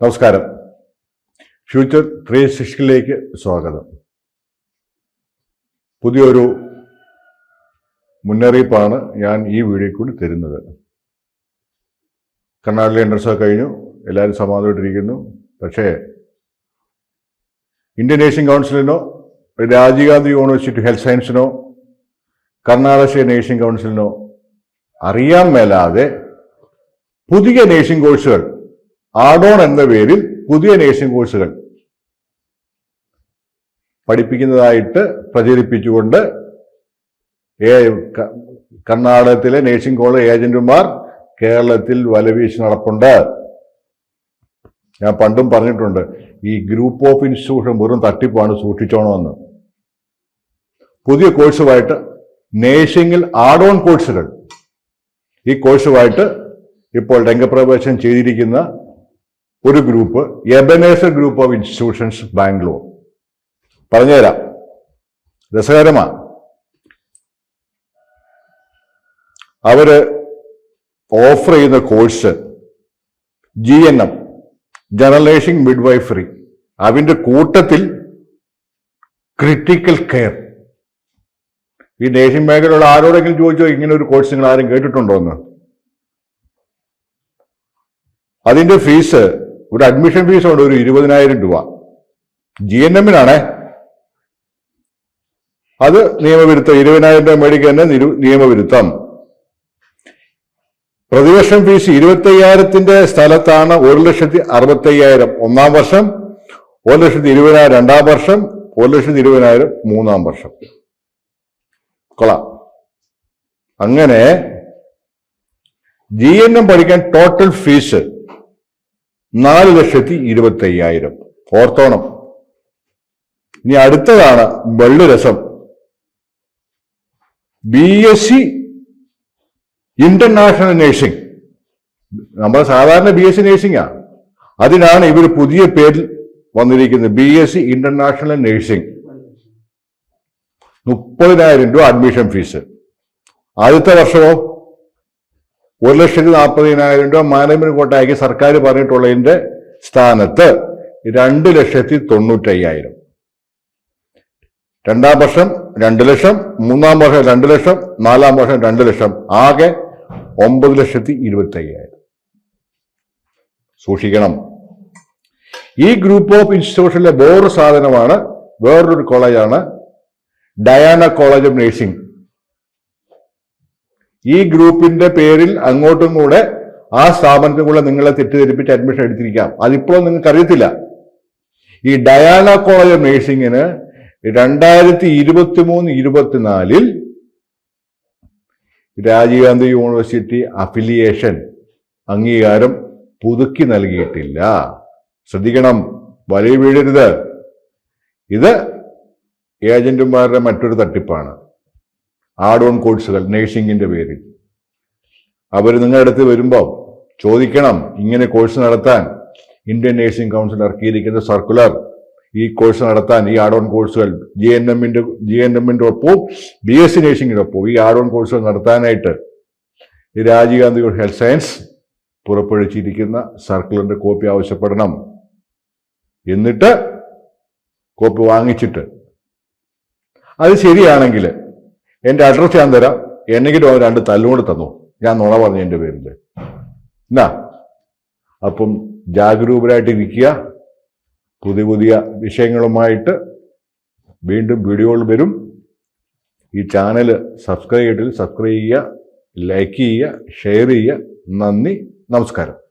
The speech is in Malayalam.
നമസ്കാരം. ഫ്യൂച്ചർ ത്രീ സിക്സ്റ്റിലേക്ക് സ്വാഗതം. പുതിയൊരു മുന്നറിയിപ്പാണ് ഞാൻ ഈ വീഡിയോ കൂടി തരുന്നത്. കർണാടകയിലെ എൻട്രൻസ് കഴിഞ്ഞു. എല്ലാവരും സമാധാനമായിട്ടിരിക്കുന്നു. പക്ഷേ ഇന്ത്യൻ നേഴ്സിംഗ് കൗൺസിലിനോ രാജീവ് ഗാന്ധി യൂണിവേഴ്സിറ്റി ഹെൽത്ത് സയൻസിനോ കർണാടക നേഴ്സിംഗ് കൗൺസിലിനോ അറിയാൻ മേലാതെ പുതിയ നേഴ്സിംഗ് കോഴ്സുകൾ ആഡോൺ എന്ന പേരിൽ പുതിയ നേഴ്സിംഗ് കോഴ്സുകൾ പഠിപ്പിക്കുന്നതായിട്ട് പ്രചരിപ്പിച്ചുകൊണ്ട് കർണാടകത്തിലെ നേഴ്സിംഗ് കോളേജ് ഏജന്റുമാർ കേരളത്തിൽ വലവീശ് നടപ്പുണ്ട്. ഞാൻ പണ്ടും പറഞ്ഞിട്ടുണ്ട് ഈ ഗ്രൂപ്പ് ഓഫ് ഇൻസ്റ്റിറ്റ്യൂഷൻ വെറും തട്ടിപ്പാണ് സൂക്ഷിച്ചോണമെന്ന്. പുതിയ കോഴ്സുമായിട്ട് നേഴ്സിംഗിൽ ഓൺ കോഴ്സുകൾ ഈ കോഴ്സുമായിട്ട് ഇപ്പോൾ രംഗപ്രവേശം ചെയ്തിരിക്കുന്ന ഒരു group Ebenezer group of institutions Bangalore. പറഞ്ഞുതരാം. രസകരമാ. അവർ ഓഫർ ചെയ്യുന്ന course G N M generalising midwifery അതിന്റെ കൂട്ടത്തിൽ ക്രിട്ടിക്കൽ കെയർ ഈ നേഴ്സിംഗ് മേഖലയുള്ള ആരോടെങ്കിലും ചോദിച്ചോ ഇങ്ങനെ ഒരു കോഴ്സ് നിങ്ങൾ ആരും കേട്ടിട്ടുണ്ടോ എന്ന്? അതിന്റെ ഫീസ് ഒരു അഡ്മിഷൻ ഫീസ് ഉണ്ട് ഒരു ഇരുപതിനായിരം രൂപ. ജി എൻ എമ്മിനാണേ അത് നിയമവിരുദ്ധം. ഇരുപതിനായിരം രൂപ നിരു- നിയമവിരുദ്ധം. പ്രതിവർഷം ഫീസ് ഇരുപത്തയ്യായിരത്തിന്റെ സ്ഥലത്താണ് ഒരു ലക്ഷത്തി അറുപത്തയ്യായിരം. ഒന്നാം വർഷം ഒരു ലക്ഷത്തി ഇരുപതിനായിരം. രണ്ടാം വർഷം ഒരു ലക്ഷത്തി ഇരുപതിനായിരം. മൂന്നാം വർഷം. കൊള്ളാം. അങ്ങനെ ജി എൻ എം പഠിക്കാൻ ടോട്ടൽ ഫീസ് നാല് ലക്ഷത്തി ഇരുപത്തി അയ്യായിരം ഓർത്തോണം. ഇനി അടുത്തതാണ് വെള്ളുരസം. B S C international nursing നമ്മൾ സാധാരണ ബി എസ് സി നേഴ്സിംഗാ അതിനാണ് ഇവർ പുതിയ പേരിൽ വന്നിരിക്കുന്നത്. B S C international nursing മുപ്പതിനായിരം രൂപ അഡ്മിഷൻ ഫീസ് ആദ്യത്തെ വർഷമോ? ഒരു ലക്ഷത്തി നാൽപ്പതിനായിരം രൂപ മാനേജ്മെന്റ് കോട്ടയാക്കി സർക്കാർ പറഞ്ഞിട്ടുള്ളതിന്റെ സ്ഥാനത്ത് രണ്ട് ലക്ഷത്തി തൊണ്ണൂറ്റയ്യായിരം. രണ്ടാം വർഷം രണ്ട് ലക്ഷം മൂന്നാം വർഷം രണ്ട് ലക്ഷം നാലാം വർഷം രണ്ട് ലക്ഷം ആകെ ഒമ്പത് ലക്ഷത്തി ഇരുപത്തി അയ്യായിരം സൂക്ഷിക്കണം. ഈ ഗ്രൂപ്പ് ഓഫ് ഇൻസ്റ്റിറ്റ്യൂഷനിലെ വേറൊരു സാധനമാണ് വേറൊരു കോളേജാണ് ഡയാന കോളേജ് ഓഫ് നഴ്സിംഗ്. ഈ ഗ്രൂപ്പിന്റെ പേരിൽ അങ്ങോട്ടും കൂടെ ആ സ്ഥാപനത്തിൽ കൂടെ നിങ്ങളെ തെറ്റിദ്ധരിപ്പിച്ച് അഡ്മിഷൻ എടുത്തിരിക്കാം. അതിപ്പോഴും നിങ്ങൾക്ക് അറിയത്തില്ല ഈ ഡയാന കോളേജ് ഓഫ് നഴ്സിംഗിന് രണ്ടായിരത്തി ഇരുപത്തി മൂന്ന് ഇരുപത്തിനാലിൽ രാജീവ് ഗാന്ധി യൂണിവേഴ്സിറ്റി അഫിലിയേഷൻ അംഗീകാരം പുതുക്കി നൽകിയിട്ടില്ല. ശ്രദ്ധിക്കണം വലിയ വീഴരുത്. ഇത് ഏജന്റുമാരുടെ മറ്റൊരു തട്ടിപ്പാണ്. ആഡ് ഓൺ കോഴ്സുകൾ നേഴ്സിംഗിന്റെ പേരിൽ. അവർ നിങ്ങളുടെ അടുത്ത് വരുമ്പോൾ ചോദിക്കണം ഇങ്ങനെ കോഴ്സ് നടത്താൻ ഇന്ത്യൻ നേഴ്സിംഗ് കൗൺസിൽ ഇറക്കിയിരിക്കുന്ന സർക്കുലർ ഈ കോഴ്സ് നടത്താൻ ഈ ആഡ് ഓൺ കോഴ്സുകൾ ജി എൻ എമ്മിന്റെ ജി എൻ എമ്മിന്റെ ഒപ്പവും ബി എസ് സി നേഴ്സിംഗിന്റെ ഒപ്പവും ഈ ആഡ് ഓൺ കോഴ്സുകൾ നടത്താനായിട്ട് രാജീവ് ഗാന്ധി ഹെൽത്ത് സയൻസ് പുറപ്പെടുവിച്ചിരിക്കുന്ന സർക്കുലറിന്റെ കോപ്പി ആവശ്യപ്പെടണം. എന്നിട്ട് കോപ്പി വാങ്ങിച്ചിട്ട്. അത് ശരിയാണെങ്കിൽ എന്റെ അഡ്രസ്സ് ഞാൻ തരാം. എന്നെങ്കിലും രണ്ട് തല്ലുകൊണ്ട് തന്നു. ഞാൻ നുണ പറഞ്ഞു എന്റെ പേരിൽ. എന്നാ? അപ്പം ജാഗരൂപരായിട്ട് ഇരിക്കുക. പുതിയ പുതിയ വിഷയങ്ങളുമായിട്ട് വീണ്ടും വീഡിയോകൾ വരും. ഈ ചാനൽ സബ്സ്ക്രൈബ് ചെയ്തിട്ട് സബ്സ്ക്രൈബ് ചെയ്യുക ലൈക്ക് ചെയ്യുക ഷെയർ ചെയ്യുക. നന്ദി. നമസ്കാരം.